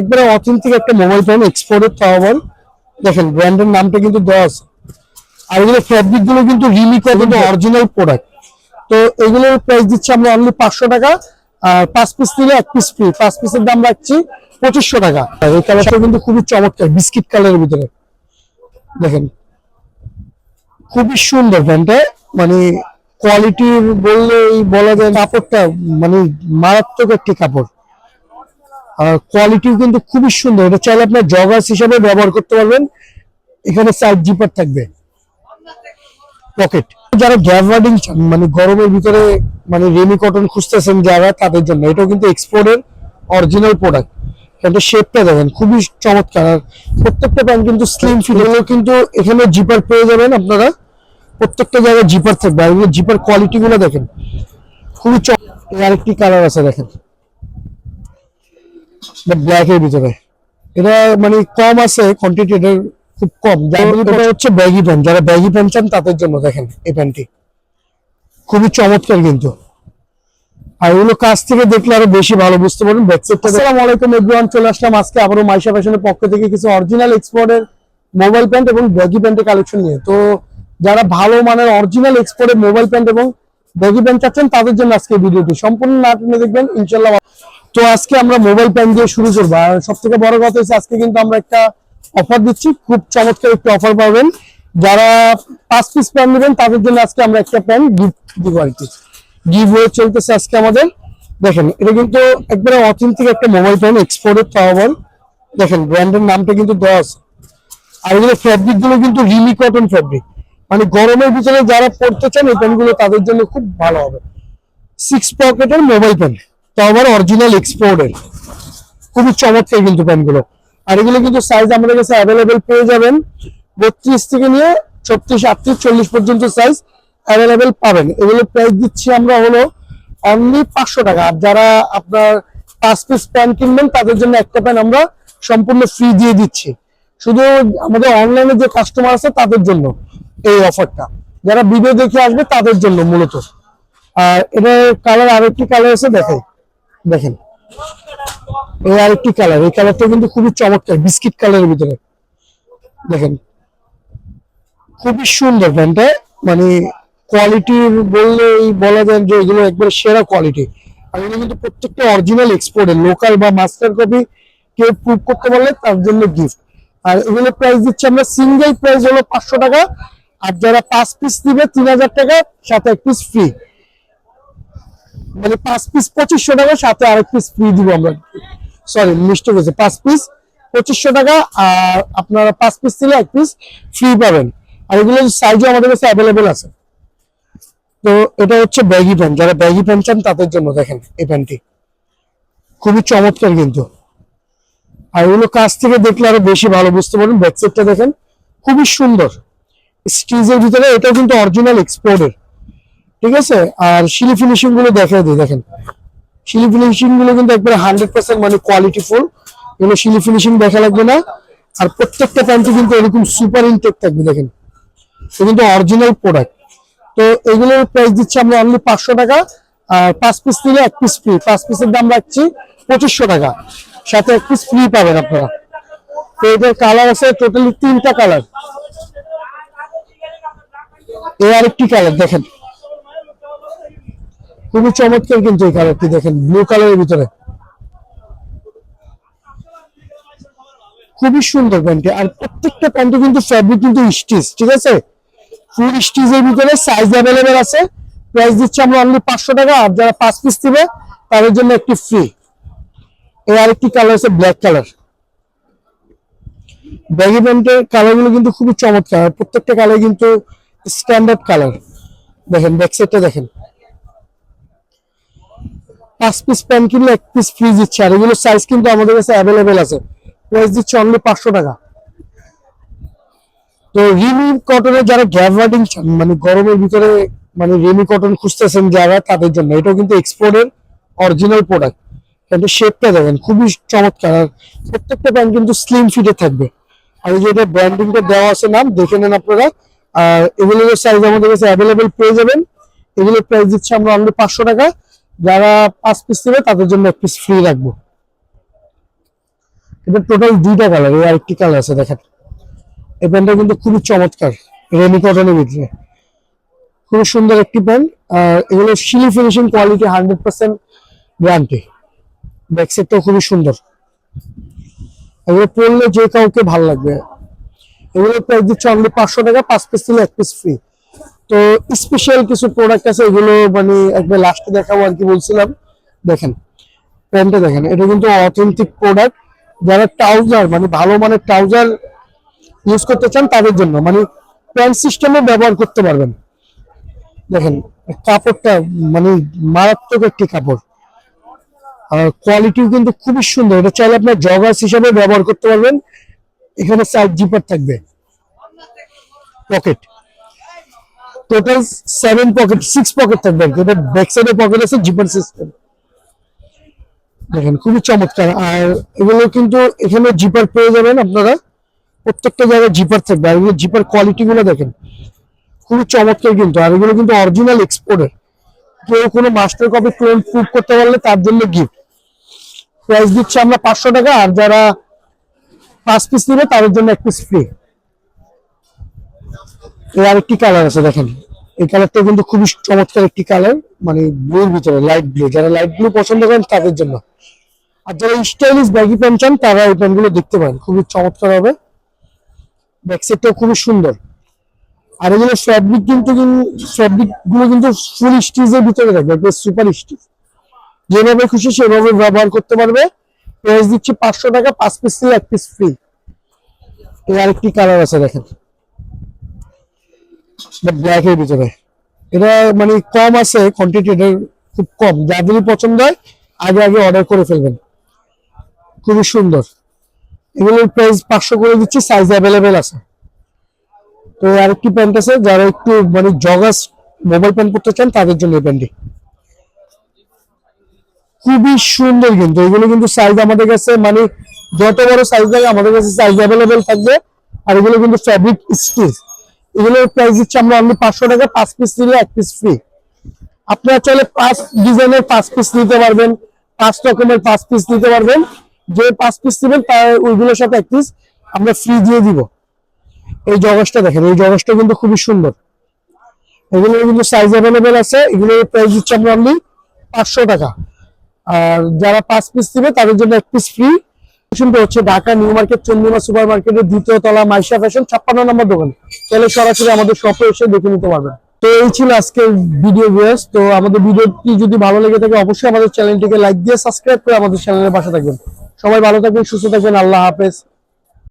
একবারে অথেন্টিক একটা mobile phone এক্সপোর্টের তাওয়ার দেখেন ব্র্যান্ডের নামটা কিন্তু দেওয়া আছে। আর এগুলো ফ্যাব্রিকগুলো কিন্তু রিমিকো কিন্তু অরিজিনাল প্রোডাক্ট তো এগুলোর প্রাইস দিচ্ছি আমরা অনলি পাঁচশো টাকা আর পাঁচ পিস নিলে এক পিস ফ্রি পাঁচ পিসের দাম রাখছি পঁচিশশো টাকা। আর এই কালারটা কিন্তু খুবই চমৎকার বিস্কিট কালারের ভিতরে। দেখেন খুবই সুন্দর প্যান্টটা মানে কোয়ালিটি বললে বলা যায় কাপড়টা মানে মারাত্মক একটি কাপড়। কোয়ালিটিও কিন্তু খুবই সুন্দর। এটা চাইলে আপনার জগার্স হিসাবে ব্যবহার করতে পারবেন। এখানে সাইড জিপার থাকবে। পকেট যারা গ্যাভার্ডিং চান মানে গরমের ভিতরে মানে রেমি কটন খুঁজতেছেন যারা, তাদের জন্য। এটাও কিন্তু এক্সপোর্টের অরিজিনাল প্রোডাক্ট কিন্তু শেপটা দেখেন, খুবই চমৎকার। আর প্রত্যেকটা প্যান্ট কিন্তু স্লিম ফিট হলেও কিন্তু এখানে জিপার পেয়ে যাবেন আপনারা। প্রত্যেকটা জায়গায় জিপার থাকবে। আর জিপার কোয়ালিটিগুলো দেখেন। খুবই চমৎকার আরেকটি কালার আছে, দেখেন। ব্ল্যাক এর ভিতরে। এটা মানে কম আছে কোয়ান্টিটি খুব কম। এটা হচ্ছে ব্যাগি প্যান্ট যারা ব্যাগি প্যান্ট চান তাদের জন্য দেখেন এই প্যান্টটি। খুবই চমৎকার কিন্তু। আর এগুলো কাছ থেকে দেখলে আরও বেশি ভালো বুঝতে পারবেন? ব্যাকসাইডটা আসসালামু আলাইকুম এভরিওয়ান চলে আসলাম আজকে আবারও মাইশা ফ্যাশনের পক্ষ থেকে কিছু অরিজিনাল এক্সপোর্টের মোবাইল প্যান্ট এবং ব্যাগি প্যান্টের কালেকশন নিয়ে। তো যারা ভালো মানের অরিজিনাল এক্সপোর্টের মোবাইল প্যান্ট এবং ব্যাগি প্যান্ট চাচ্ছেন তাদের জন্য আজকে ভিডিওটি। সম্পূর্ণ না টেনে দেখবেন ইনশাল্লাহ তো আজকে আমরা মোবাইল প্যান্ট দিয়ে শুরু করব। আর সব থেকে বড় কথা হচ্ছে আজকে কিন্তু আমরা একটা অফার দিচ্ছি। খুব চমৎকার একটা অফার পাবেন। যারা পাঁচ পিস প্যান্ট নেবেন, তাদের জন্য আজকে আমরা একটা প্যান্ট গিফট দিব আর কি। গিভ চলতেছে আজকে আমাদের। দেখেন, এটা কিন্তু একবারে অথেন্টিক একটা মোবাইল ফোন এক্সপোর্টের তাওয়ার দেখেন ব্র্যান্ডের নামটা কিন্তু দশ আর এগুলো ফ্যাব্রিকগুলো কিন্তু রিলি কটন ফ্যাব্রিক মানে গরমের ভিতরে যারা পড়তে চান, এই প্যান্টগুলো তাদের জন্য খুব ভালো হবে। সিক্স পকেটের মোবাইল প্যান্ট তাও আবার অরিজিনাল এক্সপোর্টের খুবই চমৎকার কিন্তু প্যান্টগুলো আর এগুলো কিন্তু সাইজ আমাদের কাছে অ্যাভেলেবেল পেয়ে যাবেন। বত্রিশ থেকে নিয়ে ছত্রিশ, আটত্রিশ, চল্লিশ পর্যন্ত সাইজ অ্যাভেলেবেল পাবেন। এগুলো প্রাইস দিচ্ছি আমরা হলো অনলি পাঁচশো টাকা। আর যারা আপনার পাঁচ পিস প্যান্ট কিনবেন, তাদের জন্য একটা প্যান্ট আমরা সম্পূর্ণ ফ্রি দিয়ে দিচ্ছি। শুধু আমাদের অনলাইনে যে কাস্টমার আছে, তাদের জন্য এই অফারটা যারা ভিডিও দেখে আসবে, তাদের জন্য মূলত। আর এটার কালার আরেকটি কালার আছে দেখাই দেখেন। এই আরেকটি কালার এই কালারটা কিন্তু খুবই চমৎকার, বিস্কিট কালারের ভিতরে। দেখেন, খুবই সুন্দর প্যান্টটা মানে কোয়ালিটি বললে বলা যায় যে এগুলো একবারে সেরা কোয়ালিটি আর এগুলো কিন্তু প্রত্যেকটা অরিজিনাল এক্সপোর্টের লোকাল বা মাস্টার কপি কেউ প্রুভ করতে পারলে তার জন্য গিফট আর এগুলো প্রাইস দিচ্ছি আমরা সিঙ্গেল প্রাইস হলো পাঁচশো টাকা, আর যারা পাঁচ পিস দিবে তিন হাজার টাকা, সাথে এক পিস ফ্রি মানে পাঁচ পিস পঁচিশশো টাকা, সাথে আরেক পিস ফ্রি দিব আমরা। সরি মিস্টেক হয়েছে পাঁচ পিস পঁচিশশো টাকা, আর আপনারা পাঁচ পিস দিলে এক পিস ফ্রি পাবেন। আর এগুলো সাইজও আমাদের কাছে অ্যাভেলেবেল আছে। তো এটা হচ্ছে ব্যাগি প্যান্ট যারা ব্যাগি প্যান্ট চান, তাদের জন্য দেখেন এই প্যান্টটি খুবই চমৎকার কিন্তু। আর এগুলো কাছ থেকে দেখলে আরও বেশি ভালো, বুঝতে পারবেন ব্যাকসাইডটা দেখেন, খুবই সুন্দর। স্টিজের ভিতরে এটাও কিন্তু অরিজিনাল এক্সপোর্টের ঠিক আছে? আর শিলি ফিনিশিংগুলো দেখা দিই, দেখেন। শিলি ফিনিশিংগুলো কিন্তু একবারে হান্ড্রেড পার্সেন্ট মানে কোয়ালিটি ফুল এগুলো শিলি ফিনিশিং দেখা লাগবে না। আর প্রত্যেকটা প্যান্টই কিন্তু এরকম সুপার ইনটেক থাকবে, দেখেন। এটা কিন্তু অরিজিনাল প্রোডাক্ট তো এগুলোর প্রাইস দিচ্ছি আমরা অনলি পাঁচশো টাকা। আর পাঁচ পিস নিলে এক পিস ফ্রি পাঁচ পিসের দাম রাখছি পঁচিশশো টাকা। সাথে এক পিস ফ্রি পাবেন আপনারা। তো এটার কালার আছে টোটালি তিনটা কালার এ আরেকটি কালার দেখেন। খুবই চমৎকার কিন্তু এই কালারটি দেখেন ব্লু কালারের ভিতরে। খুবই সুন্দর প্যান্টটি। আর প্রত্যেকটা প্যান্টে কিন্তু ফ্যাব্রিক কিন্তু স্টিচ ঠিক আছে? ফুল স্টিচের ভিতরে সাইজ অ্যাভেলেবেল আছে। প্রাইস দিচ্ছি আমরা অনলি পাঁচশো টাকা, আর যারা পাঁচ পিস দিবে তাদের জন্য একটি ফ্রি এই আরেকটি কালার আছে ব্ল্যাক কালার ব্যাগি প্যান্টের কালারগুলো কিন্তু খুবই চমৎকার। প্রত্যেকটা কালার কিন্তু স্ট্যান্ডার্ড কালার দেখেন ব্যাক সাইডটা দেখেন। পাঁচ পিস প্যান্ট কিনলে এক পিস ফ্রি দিচ্ছে। আর এগুলোর সাইজ কিন্তু আমাদের কাছে অ্যাভেলেবেল আছে। প্রাইস দিচ্ছে অনলি পাঁচশো টাকা। তো রিমি কটনের যারা গ্যাভার্ডিং মানে গরমের ভিতরে মানে রিমি কটন খুঁজতেছেন যারা, তাদের জন্য। এটাও কিন্তু এক্সপোর্টের অরিজিনাল প্রোডাক্ট কিন্তু শেপটা দেখেন, খুবই চমৎকার। আর প্রত্যেকটা প্যান্ট কিন্তু স্লিম ফিটে থাকবে। আর এই যে এটা ব্র্যান্ডিংটা দেওয়া আছে নাম দেখে নেন আপনারা। আর এগুলোর সাইজ আমাদের কাছে অ্যাভেলেবেল পেয়ে যাবেন। এগুলোর প্রাইস দিচ্ছে আমরা অনলি পাঁচশো টাকা। যারা পাঁচ পিস নেবে, তাদের জন্য এক পিস ফ্রি রাখব। এটা টোটাল দুইটা কালার এই আরেকটি কালার আছে, দেখেন। এই প্যান্টটা কিন্তু খুবই চমৎকার, রেমি কটনের ভিতরে। খুবই সুন্দর একটি প্যান্ট আর এগুলো শিলি finishing quality hundred percent guarantee ব্যাকসেটটাও খুবই সুন্দর। এগুলো পরলে যে কাউকে ভালো লাগবে। এগুলো প্রাইস দিচ্ছে অনলি পাঁচশো টাকা, পাঁচ পিস দিলে এক পিস ফ্রি তো স্পেশাল কিছু প্রোডাক্ট আছে, এগুলো মানে একবার লাস্টে দেখাবো আর কি বলছিলাম। দেখেন, প্যান্টটা দেখেন, এটা কিন্তু অথেন্টিক প্রোডাক্ট যারা ট্রাউজার মানে ভালো মানের ট্রাউজার ইউজ করতে চান তাদের জন্য মানে প্যান্ট সিস্টেমে ব্যবহার করতে পারবেন। দেখেন, কাপড়টা মানে মারাত্মক একটি কাপড়। আর কোয়ালিটিও কিন্তু খুবই সুন্দর। এটা চাইলে আপনার জগার্স হিসাবে ব্যবহার করতে পারবেন। এখানে সাইড জিপার থাকবে। Pocket total seven pocket six pocket থাকবে। এটা ব্যাক সাইডে পকেট আছে জিপার সিস্টেম দেখেন, খুবই চমৎকার। আর এগুলো কিন্তু এখানে জিপার পেয়ে যাবেন আপনারা। প্রত্যেকটা জায়গায় জিপার থাকবে। আর এগুলো জিপার কোয়ালিটি গুলো দেখেন, খুবই চমৎকার কিন্তু। আর এগুলো কিন্তু অরিজিনাল এক্সপোর্টের কেউ কোনো মাস্টার কপি ক্লোন প্রুভ করতে পারলে তার জন্য গিফট প্রাইস দিচ্ছে আমরা পাঁচশো টাকা, আর যারা পাঁচ পিস নেবে তাদের জন্য এক পিস ফ্রি এর আরেকটি কালার আছে দেখেন। এই কালারটা কিন্তু খুবই চমৎকার একটি কালার মানে ব্লুর ভিতরে লাইট ব্লু যারা লাইট ব্লু পছন্দ করেন তাদের জন্য। আর যারা স্টাইলিশ ব্যাগি প্যান্ট চান, তারা এই প্যান্টগুলো দেখতে পারেন। খুবই চমৎকার হবে। ব্যাক সেটটাও খুবই সুন্দর। আর এগুলো ফ্যাব্রিক কিন্তু ফ্যাব্রিকগুলো কিন্তু ফুল স্টিচের ভিতরে থাকবে সুপার স্টিচ যেভাবে খুশি সেভাবে ব্যবহার করতে পারবে। প্রাইস দিচ্ছি পাঁচশো টাকা, পাঁচ পিস নিলে এক পিস ফ্রি এর আরেকটি কালার আছে দেখেন। ব্ল্যাক এর ভিতরে। এটা মানে কম আছে কোয়ান্টিটি এটা খুব কম। যাদেরই পছন্দ হয়, আগে আগে অর্ডার করে ফেলবেন। খুবই সুন্দর। এগুলোর প্রাইস পাঁচশো করে দিচ্ছি সাইজ অ্যাভেলেবেল আছে। তো আরেকটি প্যান্ট আছে, যারা একটু মানে জগাস মোবাইল প্যান্ট পরতে চান, তাদের জন্য এই প্যান্টটি খুবই সুন্দর কিন্তু। এগুলো কিন্তু সাইজ আমাদের কাছে মানে যত বড় সাইজ লাগে আমাদের কাছে সাইজ অ্যাভেলেবেল থাকবে। আর এগুলো কিন্তু ফ্যাব্রিক স্টিচ এগুলোর প্রাইস দিচ্ছি আমরা অনলি পাঁচশো টাকা, পাঁচ পিস নিলে এক পিস ফ্রি আপনারা চাইলে পাঁচ ডিজাইনের পাঁচ পিস নিতে পারবেন, পাঁচ রকমের পাঁচ পিস নিতে পারবেন। যে পাঁচ পিস নেবেন, তার ওইগুলোর সাথে এক পিস আমরা ফ্রি দিয়ে দিব। এই জগসটা দেখেন, এই জগসটা কিন্তু খুবই সুন্দর। এগুলো কিন্তু সাইজ অ্যাভেলেবেল আছে, এগুলোর প্রাইস দিচ্ছি আমরা অনলি পাঁচশো টাকা। আর যারা পাঁচ পিস নেবে, তাদের জন্য এক piece free new market super Maisha fashion, ছাপ্পান্ন নম্বর দোকান। তাহলে সরাসরি আমাদের এসে দেখে নিতে তো এই ছিল তো আমাদের যদি ভালো লেগে থাকে, অবশ্যই আমাদের চ্যানেলটিকে লাইক দিয়ে সাবস্ক্রাইব করে আমাদের চ্যানেলের পাশে থাকবেন। সবাই ভালো থাকবেন, সুস্থ থাকবেন, আল্লাহ হাফেজ।